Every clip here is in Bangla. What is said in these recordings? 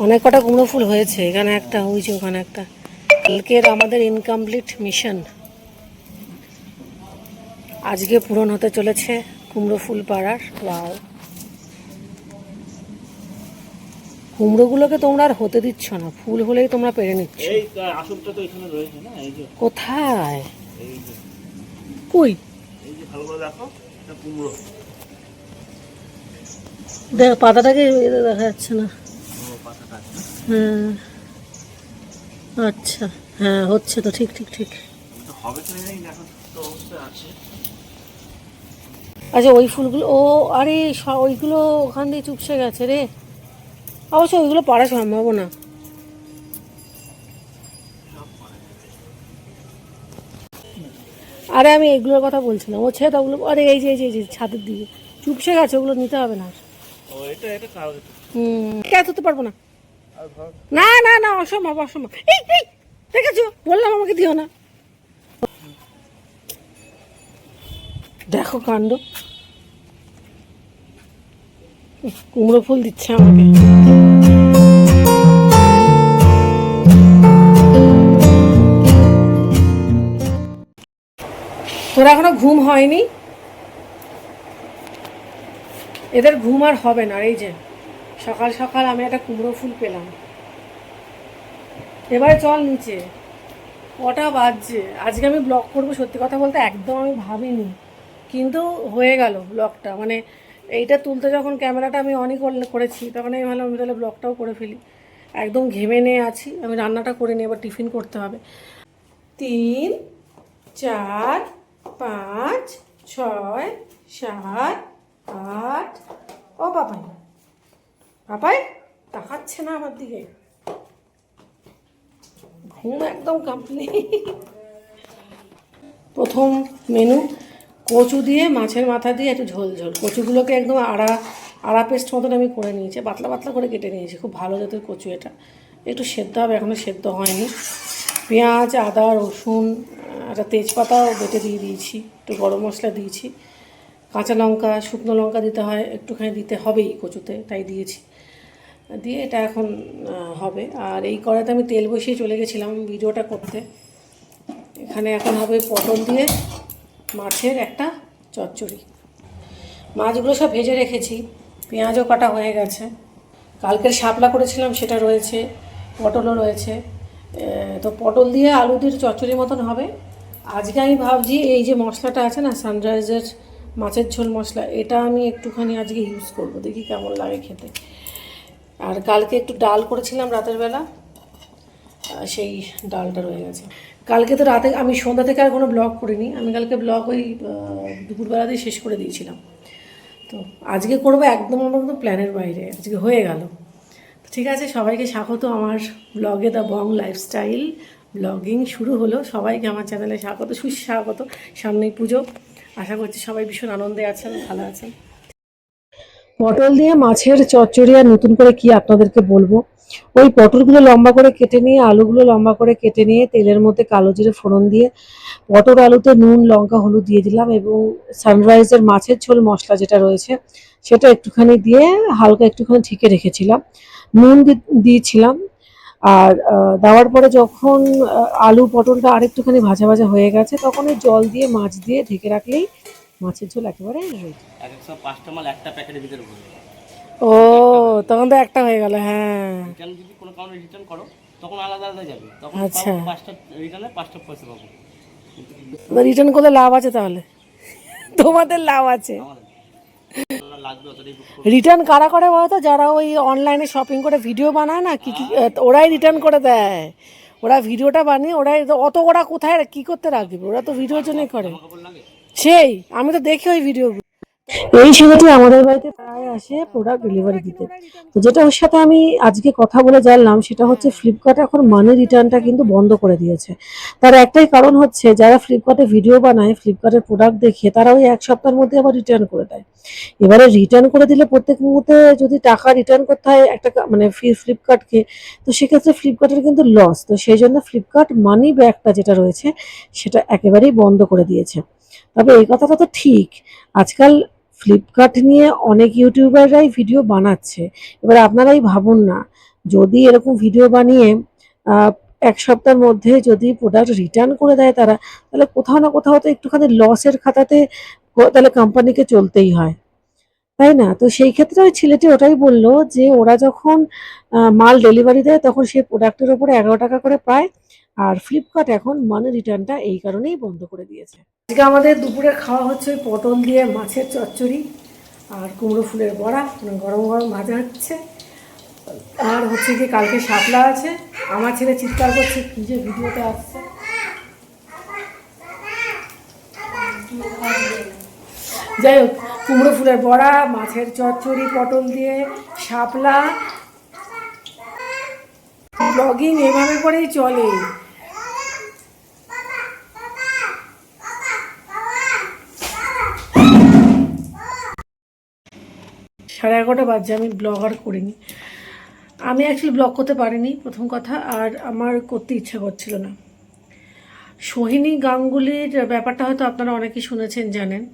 অনেক কটা কুমড়ো ফুল হয়েছে এখানে একটা ওই যে ওখানে একটা। কালকের আমাদের ইনকমপ্লিট মিশন আজকে পূরণ হতে চলেছে কুমড়ো ফুল পাড়ার। ওয়াও কুমড়োগুলোকে তোমরা আর হতে দিচ্ছ না ফুল হলেই তোমরা পেরে নিচ্ছ। কোথায়? কই? দেখো পাতাটাকে দেখা যাচ্ছে না। হ্যাঁ আচ্ছা হ্যাঁ হচ্ছে তো ঠিক ঠিক ঠিক। হবে তো আছে। আচ্ছা ওই ফুলগুলো ও আরে ওইগুলো ওখান দিয়ে চুপসে গেছে রে। অবশ্য ওইগুলো পারা সম্ভব না। আরে আমি এইগুলোর কথা বলছিলাম। ও ছেড়ে ওগুলো আরে এই যে এই যে এই যে ছাদের দিকে। চুপসে গেছে ওগুলো নিতে হবে না। হুম কে তুলতে পারব না। না না না, অসম্ভব অসম্ভব। এই এই, দেখেছ? বললাম আমাকে দিও না। দেখো কাণ্ড। কুমড়ো ফুল দিচ্ছে আমাকে। তোর এখনও ঘুম হয়নি? এদের ঘুম আর হবে না, এই যে। সকাল সকাল আমি একটা কুমড়ো ফুল পেলাম। এবারে চল নিচে। কটা বাজছে? আজকে আমি ব্লগ করব সত্যি কথা বলতে একদম আমি ভাবিনি। কিন্তু হয়ে গেল ব্লগটা মানে এইটা তুলতে যখন ক্যামেরাটা আমি অনই করেছি, তখন আমি ভাবলাম আমি তাহলে ব্লগটাও করে ফেলি। একদম ঘেমে নিয়ে আছি। আমি রান্নাটা করে নিই এবার টিফিন করতে হবে। তিন, চার, পাঁচ, ছয়, সাত, আট। ও পাপাই পাপাই তাকাচ্ছে না আমার দিকে। ঘুম একদম কমপ্লিট প্রথম মেনু, কচু দিয়ে মাছের মাথা দিয়ে একটু ঝোল ঝোল। কচুগুলোকে একদম আড়া আড়া পেস্ট মতন আমি করে নিয়েছি, পাতলা পাতলা করে কেটে নিয়েছি। খুব ভালো জাতের কচু এটা। একটু সেদ্ধ হবে এখনও সেদ্ধ হয়নি। পেঁয়াজ, আদা, রসুন, একটা তেজপাতাও বেটে দিয়ে দিয়েছি, একটু গরম মশলা দিয়েছি। কাঁচা লঙ্কা, শুকনো লঙ্কা দিতে হয়, একটুখানি দিতে হবেই কচুতে, তাই দিয়েছি। দিয়ে এটা এখন হবে। আর এই কড়াইতে আমি তেল বসিয়ে চলে গেছিলাম ভিডিওটা করতে। এখানে এখন হবে পটল দিয়ে মাছের একটা চচ্চড়ি। মাছগুলো সব ভেজে রেখেছি। পেঁয়াজও কাটা হয়ে গেছে। কালকের শাপলা করেছিলাম, সেটা রয়েছে, পটলও রয়েছে। তো পটল দিয়ে আলু দিয়ে চচ্চড়ির মতন হবে। আজকে আমি ভাবছি, এই যে মশলাটা আছে না সানরাইজের মাছের ঝোল মশলা, এটা আমি একটুখানি আজকে ইউজ করব। দেখি কেমন লাগে খেতে। আর কালকে একটু ডাল করেছিলাম রাতের বেলা সেই ডালটা রয়ে গেছে। কালকে তো রাতে আমি সন্ধ্যা থেকে আর কোনো ব্লগ করিনি আমি কালকে ব্লগ ওই আহ, দুপুরবেলাতেই শেষ করে দিয়েছিলাম। তো আজকে করব একদম আমার একদম প্ল্যানের বাইরে আজকে হয়ে গেল। তো ঠিক আছে সবাইকে স্বাগত আমার ব্লগে দ্য বং লাইফস্টাইল ব্লগিং শুরু হলো সবাইকে আমার চ্যানেলে স্বাগত সুস্বাগত সামনেই পুজো। আশা করছি সবাই ভীষণ আনন্দে আছেন ভালো আছেন। পটল দিয়ে মাছের চচ্চড়ি আর নতুন করে কি আপনাদেরকে বলব? ওই পটলগুলো লম্বা করে কেটে নিয়ে, আলুগুলো লম্বা করে কেটে নিয়ে, তেলের মধ্যে কালো জিরে ফোড়ন দিয়ে পটল আলুতে নুন, লঙ্কা, হলুদ দিয়ে দিলাম এবং সানরাইজের মাছের ঝোল মশলা যেটা রয়েছে সেটা একটুখানি দিয়ে হালকা একটুখানি ঢেকে রেখেছিলাম। নুন দিয়েছিলাম আর দেওয়ার পরে যখন আলু পটলটা আরেকটুখানি ভাজা ভাজা হয়ে গেছে তখন ওই জল দিয়ে, মাছ দিয়ে ঢেকে রাখলেই মাছের ঝোল একেবারে রেডি এক একশো পাঁচটা মাল একটা প্যাকেটের ভিতরে ভরে ও তখন তো একটা হয়ে গেল হ্যাঁ। রিটার্ন যদি কোনো কারণে রিটার্ন করো তখন আলাদা আলাদা যাবে। তখন আচ্ছা। পাঁচটা রিটার্নে পাঁচটা পয়সা পাবো। রিটার্ন করলে লাভ আছে তাহলে? তোমাদের লাভ আছে। রিটার্ন কারা করে বলতো যারা ওই অনলাইনে শপিং করে ভিডিও বানায় না কি কি ওরাই রিটার্ন করে দেয়। ওরা ভিডিওটা বানিয়ে ওরাই অত ওরা কোথায় কি করতে রাখবে? ওরা তো ভিডিওর জন্যই করে। সেই, আমি তো দেখি ওই ভিডিও এই ছেলেটি আমাদের বাড়িতে প্রায় আসে প্রোডাক্ট ডেলিভারি দিতে। তো যেটা ওর সাথে আমি আজকে কথা বলে জানলাম, সেটা হচ্ছে ফ্লিপকার্ট এখন মানি রিটার্নটা কিন্তু বন্ধ করে দিয়েছে। তার একটাই কারণ হচ্ছে, যারা ফ্লিপকার্টে ভিডিও বানায় ফ্লিপকার্টের প্রোডাক্ট দেখে, তারা ওই এক সপ্তাহের মধ্যে আবার রিটার্ন করে দেয়। এবারে রিটার্ন করে দিলে প্রত্যেক মুহূর্তে যদি টাকা রিটার্ন করতে হয়, একটা মানে ফ্লিপকার্টকে তো সেক্ষেত্রে ফ্লিপকার্টের কিন্তু লস তো সেই জন্য ফ্লিপকার্ট মানি ব্যাগটা যেটা রয়েছে, সেটা একেবারেই বন্ধ করে দিয়েছে। তবে এই কথাটা তো ঠিক। আজকাল ফ্লিপকার্ট নিয়ে অনেক ইউটিউবাররাই ভিডিও বানাচ্ছে। এবার আপনারাই ভাবুন না, যদি এরকম ভিডিও বানিয়ে এক সপ্তাহের মধ্যে যদি প্রোডাক্ট রিটার্ন করে দেয় তারা, তাহলে কোথাও না কোথাও তো একটুখানি লসের খাতাতে তাহলে কোম্পানিকে চলতেই হয়। তাই না? তো সেই ক্ষেত্রে ওই ছেলেটি ওটাই বলল যে, ওরা যখন মাল ডেলিভারি দেয় তখন সেই প্রোডাক্টের ওপরে এগারো টাকা করে পায় আর ফ্লিপকার্ট এখন মানি রিটার্নটা এই কারণেই বন্ধ করে দিয়েছে। আজকে আমাদের দুপুরে খাওয়া হচ্ছে পটল দিয়ে মাছের চচ্চড়ি আর কুমড়ো ফুলের বড়া মানে গরম গরম ভাজা হচ্ছে। আর হচ্ছে কি কালকে শাপলা আছে। আমার ছেলে চিৎকার করছে, কি যে ভিডিওতে আসছে। যাই হোক, কুমড়ো ফুলের বড়া, মাছের চচ্চড়ি, পটল দিয়ে শাপলা। ব্লগিং এভাবে করেই চলে। সাড়ে এগারোটা বাজে, আমি ব্লগ আর করিনি। আমি অ্যাকচুয়ালি ব্লগ করতে পারিনি, প্রথম কথা, আর আমার করতে ইচ্ছা করছিল না। সোহিনী গাঙ্গুলির ব্যাপারটা হয়তো আপনারা অনেকেই শুনেছেন, জানেন।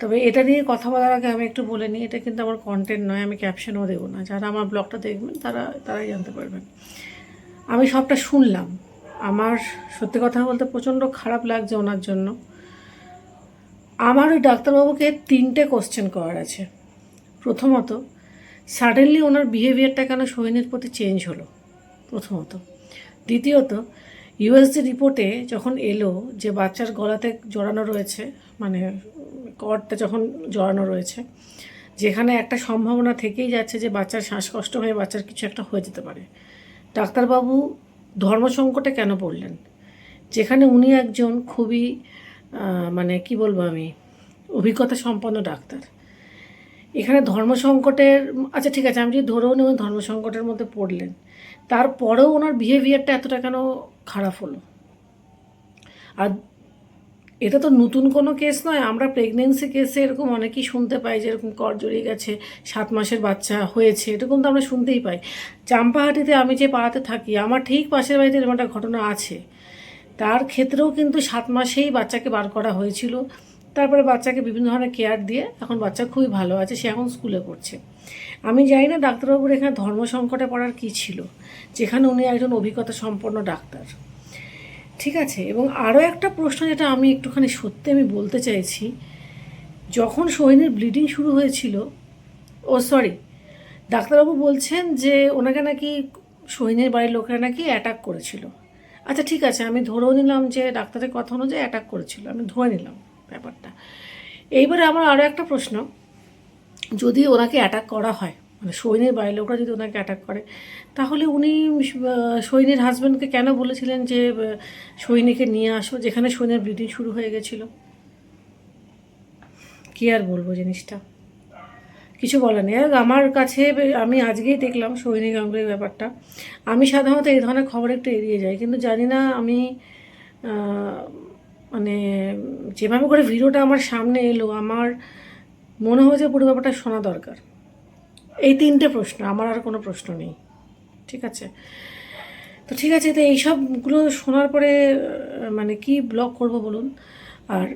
তবে এটা নিয়ে কথা বলার আগে আমি একটু বলে নিই, এটা কিন্তু আমার কন্টেন্ট নয়, আমি ক্যাপশনও দেবো না। যারা আমার ব্লগটা দেখবেন, তারা, তারাই জানতে পারবেন। আমি সবটা শুনলাম। আমার সত্যি কথা বলতে প্রচণ্ড খারাপ লাগছে ওনার জন্য। আমার ওই ডাক্তারবাবুকে তিনটে কোশ্চেন করার আছে। প্রথমত সাডেনলি ওনার বিহেভিয়ারটা কেন সোহিনীর প্রতি চেঞ্জ হলো? প্রথমত। দ্বিতীয়ত ইউএসজি রিপোর্টে যখন এলো যে বাচ্চার গলাতে জড়ানো রয়েছে মানে কর্ডটা যখন জড়ানো রয়েছে, যেখানে একটা সম্ভাবনা থেকেই যাচ্ছে যে বাচ্চার শ্বাসকষ্ট হয়ে বাচ্চার কিছু একটা হয়ে যেতে পারে। ডাক্তারবাবু ধর্ম সংকটে কেন পড়লেন? যেখানে উনি একজন খুবই মানে কি বলব আমি, অভিজ্ঞতা সম্পন্ন ডাক্তার। এখানে ধর্ম সংকটের আচ্ছা ঠিক আছে, আমি যদি ধরেও উনি ধর্ম সংকটের মধ্যে পড়লেন, তারপরেও ওনার বিহেভিয়ারটা এতটা কেন খারাপ হলো? আর এটা তো নতুন কোনো কেস নয়, আমরা প্রেগনেন্সি কেসে এরকম অনেকেই শুনতে পাই যে এরকম কর জড়িয়ে গেছে, সাত মাসের বাচ্চা হয়েছে এরকম তো আমরা শুনতেই পাই। চাম্পাহাটিতে আমি যে পাড়াতে থাকি, আমার ঠিক পাশের বাড়িতে এরকম একটা ঘটনা আছে। তার ক্ষেত্রেও কিন্তু সাত মাসেই বাচ্চাকে বার করা হয়েছিল। তারপরে বাচ্চাকে বিভিন্ন ধরনের কেয়ার দিয়ে এখন বাচ্চা খুবই ভালো আছে, সে এখন স্কুলে পড়ছে। আমি জানি না ডাক্তারবাবুর এখানে ধর্ম সংকটে পড়ার কী ছিল, যেখানে উনি একজন অভিজ্ঞতা সম্পন্ন ডাক্তার। ঠিক আছে, এবং আরও একটা প্রশ্ন যেটা আমি একটুখানি সত্যি আমি বলতে চাইছি, যখন সোহিনীর ব্লিডিং শুরু হয়েছিল, ও সরি ডাক্তারবাবু বলছেন যে ওনাকে নাকি সোহিনীর বাড়ির লোকেরা নাকি অ্যাটাক করেছিল। আচ্ছা ঠিক আছে, আমি ধরেও নিলাম যে ডাক্তারের কথা অনুযায়ী অ্যাটাক করেছিল, আমি ধরে নিলাম। ব্যাপারটা। এইবারে আমার আরও একটা প্রশ্ন। যদি ওনাকে অ্যাটাক করা হয় মানে সৈন্যের বাড়ির লোকরা যদি ওনাকে অ্যাটাক করে, তাহলে উনি সৈন্যের হাজব্যান্ডকে কেন বলেছিলেন যে সৈনিকে নিয়ে আসো, যেখানে সৈন্যের ব্লিডিং শুরু হয়ে গেছিল? কী আর বলব জিনিসটা? কিছু বলার নেই। আমার কাছে আমি আজকেই দেখলাম সৈনিক গাঙ্গুলির ব্যাপারটা। আমি সাধারণত এই ধরনের খবর একটু এড়িয়ে যাই, কিন্তু জানি না আমি মানে যেভাবে করে ভিডিওটা আমার সামনে এলো, আমার মনে হয়েছে পুরো ব্যাপারটা শোনা দরকার। এই তিনটে প্রশ্ন, আমার আর কোনো প্রশ্ন নেই। ঠিক আছে? তো ঠিক আছে, তো এইসবগুলো শোনার পরে মানে কি ব্লগ করব বলুন? আর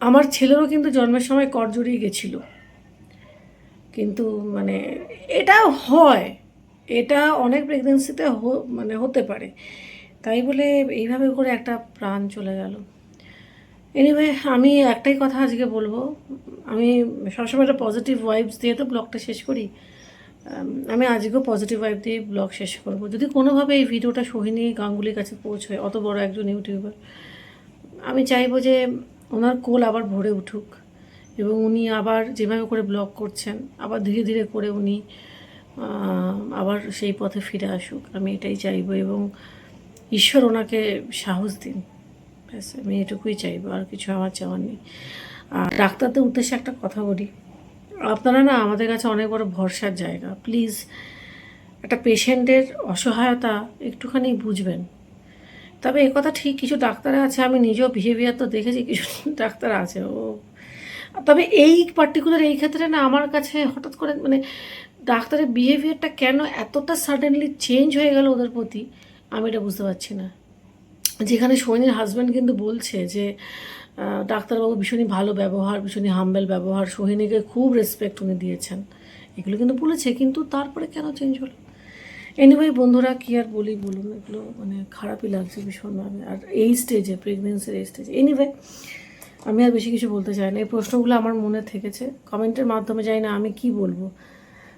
আমার ছেলেরও কিন্তু জন্মের সময় কর জড়িয়ে গেছিল। কিন্তু মানে এটা হয়, এটা অনেক প্রেগনেন্সিতে মানে হতে পারে। তাই বলে এইভাবে করে একটা প্রাণ চলে গেল। এনিওয়ে আমি একটাই কথা আজকে বলব। আমি সবসময় একটা পজিটিভ ওয়াইবস দিয়ে তো ব্লগটা শেষ করি। আমি আজকেও পজিটিভ ওয়াইব দিয়ে ব্লগ শেষ করব। যদি কোনোভাবে এই ভিডিওটা সোহিনী গাঙ্গুলির কাছে পৌঁছয়, অত বড় একজন ইউটিউবার আমি চাইব যে ওনার কোল আবার ভরে উঠুক এবং উনি আবার যেভাবে করে ব্লগ করছেন, আবার ধীরে ধীরে করে উনি আবার সেই পথে ফিরে আসুক। আমি এটাই চাইব এবং ঈশ্বর ওনাকে সাহস দিন। ব্যাস, আমি এটুকুই চাইব, আর কিছু আমার চাওয়ার নেই। আর ডাক্তারদের উদ্দেশ্যে একটা কথা বলি। আপনারা না আমাদের কাছে অনেক বড় ভরসার জায়গা। প্লিজ, একটা পেশেন্টের অসহায়তা একটুখানি বুঝবেন। তবে এ কথা ঠিক, কিছু ডাক্তার আছে, আমি নিজেও বিহেভিয়ার তো দেখেছি, কিছু ডাক্তার আছে, ও তবে এই পার্টিকুলার এই ক্ষেত্রে না আমার কাছে হঠাৎ করে মানে ডাক্তারের বিহেভিয়ারটা কেন এতটা সাডেনলি চেঞ্জ হয়ে গেল ওদের প্রতি? আমি এটা বুঝতে পারছি না। যেখানে সৈনির হাজব্যান্ড কিন্তু বলছে যে ডাক্তারবাবু ভীষণই ভালো ব্যবহার, ভীষণই হাম্বেল ব্যবহার সোহিনীকে খুব রেসপেক্ট উনি দিয়েছেন। এগুলো কিন্তু বলেছে, কিন্তু তারপরে কেন চেঞ্জ হলো? এনিওয়ে বন্ধুরা, কী আর বলি বলুন? এগুলো মানে খারাপই লাগছে ভীষণভাবে আর এই স্টেজে প্রেগনেন্সির এই স্টেজে এনিওয়ে আমি আর বেশি কিছু বলতে চাই না। এই প্রশ্নগুলো আমার মনে থেকেছে। কমেন্টের মাধ্যমে যাই না আমি কি বলব।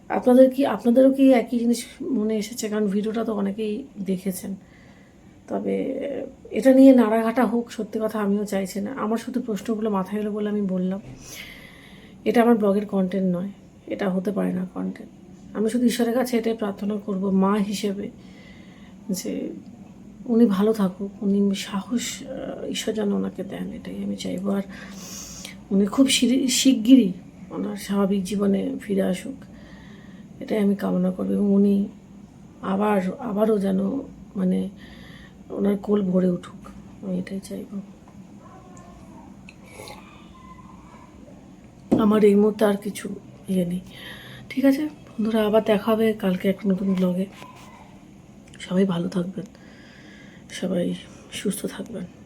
আপনাদের কি, আপনাদেরও কি একই জিনিস মনে এসেছে? কারণ ভিডিওটা তো অনেকেই দেখেছেন। তবে, এটা নিয়ে নাড়াঘাটা হোক, সত্যি কথা আমিও চাইছি না। আমার শুধু প্রশ্নগুলো মাথায় এলো বলে আমি বললাম। এটা আমার ব্লগের কন্টেন্ট নয়। এটা হতে পারে না কন্টেন্ট আমি শুধু ঈশ্বরের কাছে এটাই প্রার্থনা করব, মা হিসেবে, যে উনি ভালো থাকুক, উনি সাহস ঈশ্বর যেন ওনাকে দেন, এটাই আমি চাইব। আর উনি খুব শিগগিরই ওনার স্বাভাবিক জীবনে ফিরে আসুক। এটাই আমি কামনা করব এবং উনি আবার, আবারও যেন মানে ওনার কোল ভরে উঠুক। আমি এটাই চাইব। আমার এই মুহূর্তে আর কিছু ইয়ে নেই। ঠিক আছে, বন্ধুরা, আবার দেখা হবে কালকে এক নতুন ব্লগে সবাই ভালো থাকবেন। সবাই সুস্থ থাকবেন।